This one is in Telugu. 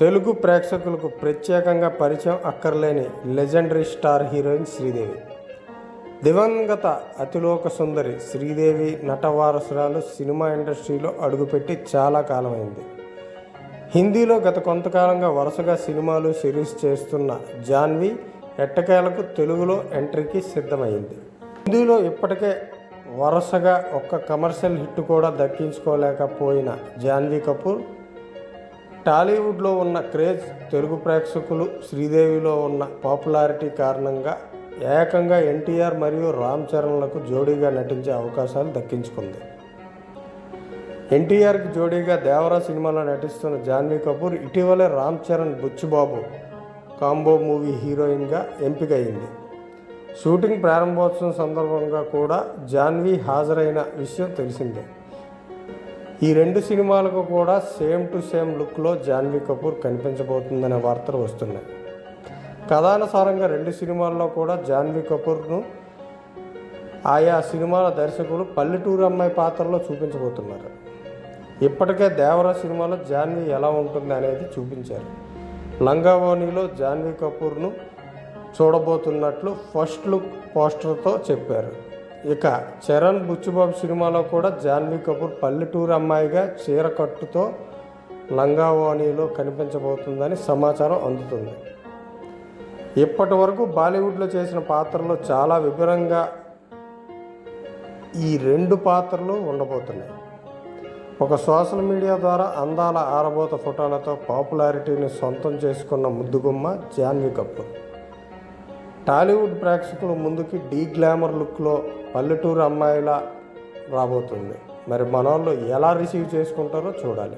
తెలుగు ప్రేక్షకులకు ప్రత్యేకంగా పరిచయం అక్కర్లేని లెజెండరీ స్టార్ హీరోయిన్ శ్రీదేవి. దివంగత అతిలోక సుందరి శ్రీదేవి నటవారసురాలు సినిమా ఇండస్ట్రీలో అడుగుపెట్టి చాలా కాలమైంది. హిందీలో గత కొంతకాలంగా వరుసగా సినిమాలు సిరీస్ చేస్తున్న జాన్వి ఎట్టకేలకు తెలుగులో ఎంట్రీకి సిద్ధమైంది. హిందీలో ఇప్పటికే వరుసగా ఒక్క కమర్షియల్ హిట్ కూడా దక్కించుకోలేకపోయిన జాన్వీ కపూర్ టాలీవుడ్లో ఉన్న క్రేజ్ తెలుగు ప్రేక్షకులు శ్రీదేవిలో ఉన్న పాపులారిటీ కారణంగా ఏకంగా ఎన్టీఆర్ మరియు రామ్ చరణ్లకు జోడీగా నటించే అవకాశాలు దక్కించుకుంది. ఎన్టీఆర్కి జోడీగా దేవరా సినిమాలో నటిస్తున్న జాన్వీ కపూర్ ఇటీవలే రామ్ చరణ్ బుచ్చిబాబు కాంబో మూవీ హీరోయిన్గా ఎంపికయింది షూటింగ్ ప్రారంభోత్సవం సందర్భంగా కూడా జాన్వీ హాజరైన విషయం తెలిసిందే. ఈ రెండు సినిమాలకు కూడా సేమ్ టు సేమ్ లుక్లో జాన్వీ కపూర్ కనిపించబోతుందనే వార్తలు వస్తున్నాయి. కథానుసారంగా రెండు సినిమాల్లో కూడా జాన్వీ కపూర్ను ఆయా సినిమాల దర్శకులు పల్లెటూరు అమ్మాయి పాత్రలో చూపించబోతున్నారు. ఇప్పటికే దేవరా సినిమాలో జాన్వీ ఎలా ఉంటుంది అనేది చూపించారు. లంగావోనిలో జాన్వీ కపూర్ను చూడబోతున్నట్లు ఫస్ట్ లుక్ పోస్టర్తో చెప్పారు. ఇక చరణ్ బుచ్చుబాబు సినిమాలో కూడా జాన్వీ కపూర్ పల్లెటూరు అమ్మాయిగా చీర కట్టుతో లంగావాణిలో కనిపించబోతుందని సమాచారం అందుతుంది. ఇప్పటి వరకు బాలీవుడ్లో చేసిన పాత్రలు చాలా విభిన్నంగా ఈ రెండు పాత్రలు ఉండబోతున్నాయి. ఒక సోషల్ మీడియా ద్వారా అందాల ఆరబోత ఫోటోలతో పాపులారిటీని సొంతం చేసుకున్న ముద్దుగుమ్మ జాన్వీ కపూర్. టాలీవుడ్ ప్రేక్షకుల ముందుకి డీ గ్లామర్ లుక్లో పల్లెటూరు అమ్మాయిలా రాబోతుంది. మరి మనోళ్ళు ఎలా రిసీవ్ చేసుకుంటారో చూడాలి.